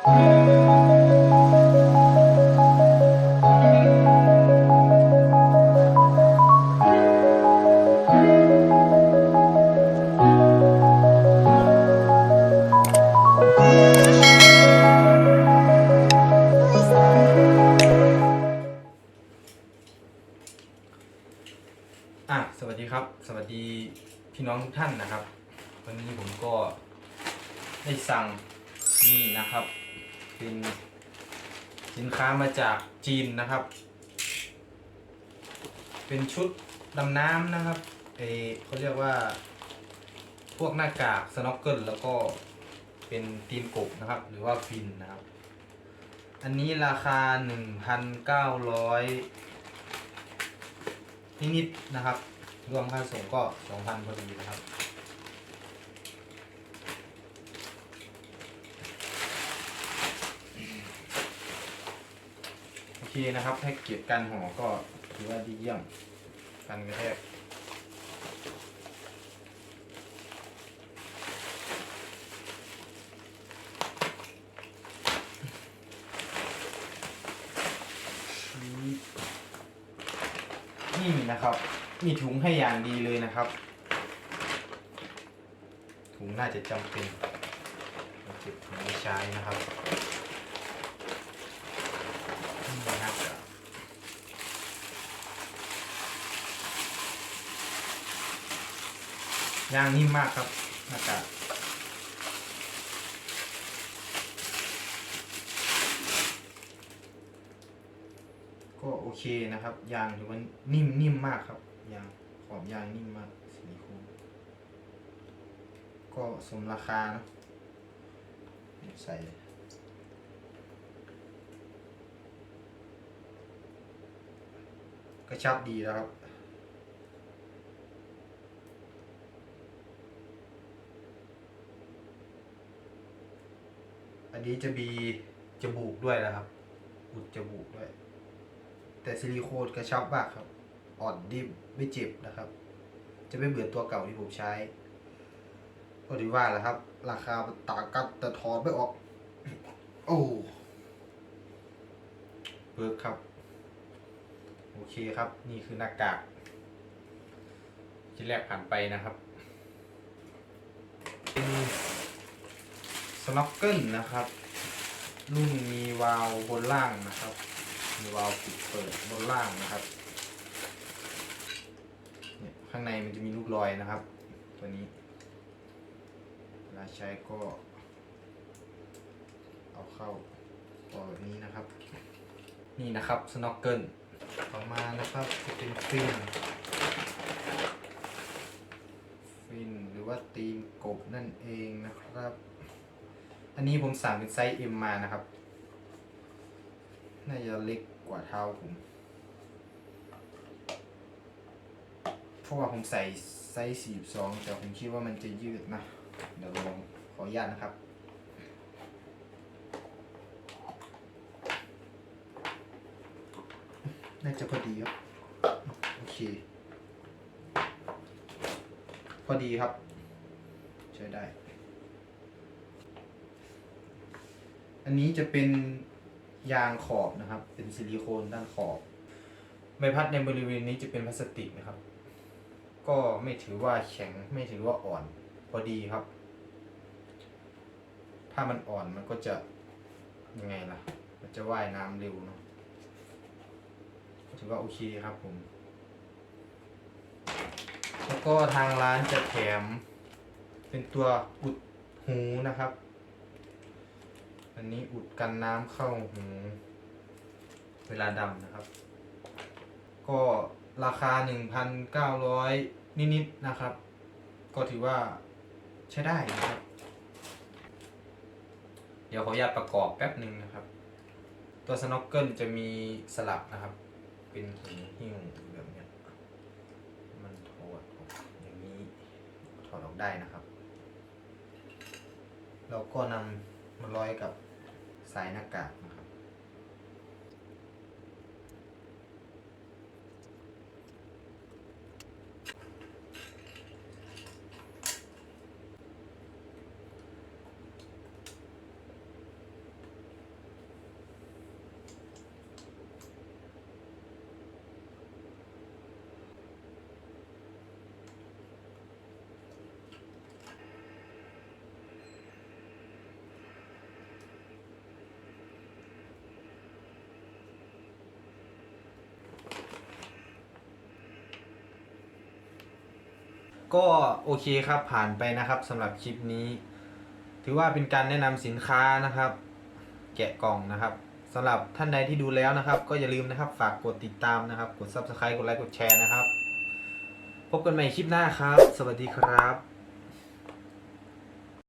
อะสวัสดีครับ สวัสดีพี่น้องทุกท่านนะครับ วันนี้ผมก็ได้สั่งนี่นะครับ เป็นสินค้ามาจากจีนนะครับ เป็นชุดดำน้ำนะครับเอเขาเรียกว่า พวกหน้ากากสโนว์เกิลแล้วก็เป็นตีนกบนะครับ หรือว่าฟินนะครับ อันนี้ราคา 1,900นิดๆนะครับ รวมค่าส่งก็ 2,000พอดีนะครับ เคนะครับแพ็กเกจการห่อก็ถือว่าดีเยี่ยมกันกระแทกนี่นะครับ มีถุงให้อย่างดีเลยนะครับ ถุงน่าจะจำเป็นเก็บถุงไว้ใช้นะครับนี่นะครับ ยางนิ่มมากครับหน้ากากก็โอเคนะครับ ยางถือว่านิ่มนิ่มมากครับ ยางขอบยางนิ่มมากซิลิโคนก็สมราคานะใส่กระชับดีแล้วครับ นนี้จะมีจมูกด้วยนะครับอุดจมูกด้วย แต่ซิลิโคนกระชับมากครับ อ่อนดิบไม่เจ็บนะครับ จะไม่เหมือนตัวเก่าที่ผมใช้ ก็ถือว่าแหละครับ ราคามันต่างกันแต่ถอนไม่ออก โอ้เบิร์กครับ โอเคครับ นี่คือหน้ากากชิ้นแรกผ่านไปนะครับ เป็น สโนว์เกิลนะครับ รุ่นมีวาล์วบนล่างนะครับ มีวาล์วปิดเปิดบนล่างนะครับเนี่ยข้างในมันจะมีลูกรอยนะครับ ตัวนี้เวลาใช้ก็ เอาเข้าต่อแบบนี้นะครับ นี่นะครับสโนว์เกิลต่อมานะครับจะเป็นฟินฟินหรือว่าตีนกบนั่นเองนะครับ อันนี้ผมสั่งเป็นไซส์ M มานะครับ น่าจะเล็กกว่าเท้าผม เพราะว่าผมใส่ไซส์ 42 แต่ผมคิดว่ามันจะยืดนะ เดี๋ยวลองขออนุญาตนะครับน่าจะพอดีครับ โอเค พอดีครับ ใช้ได้ อันนี้จะเป็นยางขอบนะครับ เป็นซิลิโคนด้านขอบ ใบพัดในบริเวณนี้จะเป็นพลาสติกนะครับ ก็ไม่ถือว่าแข็งไม่ถือว่าอ่อนพอดีครับ ถ้ามันอ่อนมันก็จะยังไงล่ะ มันจะว่ายน้ำเร็วเนาะถือว่าโอเคครับผม แล้วก็ทางร้านจะแถมเป็นตัวอุดหูนะครับ อันนี้อุดกันน้ำเข้าหูเวลาดำนะครับ ก็ราคา 1,900 นิดๆนะครับ ก็ถือว่าใช้ได้นะครับ เดี๋ยวขออนุญาตประกอบแป๊บหนึ่งนะครับ ตัวสโนว์เกิลจะมีสลับนะครับ เป็นหินหิ้วแบบนี้มันถอดออกอย่างนี้ถอดออกได้นะครับแล้วก็นำมาร้อยกับ ใส่หน้ากากนะครับ ก็โอเคครับผ่านไปนะครับสำหรับคลิปนี้ ถือว่าเป็นการแนะนำสินค้านะครับ แกะกล่องนะครับสำหรับท่านใดที่ดูแล้วนะครับ ก็อย่าลืมนะครับฝากกดติดตามนะครับ กด subscribe กดไลค์กดแชร์นะครับ พบกันใหม่คลิปหน้าครับ สวัสดีครับ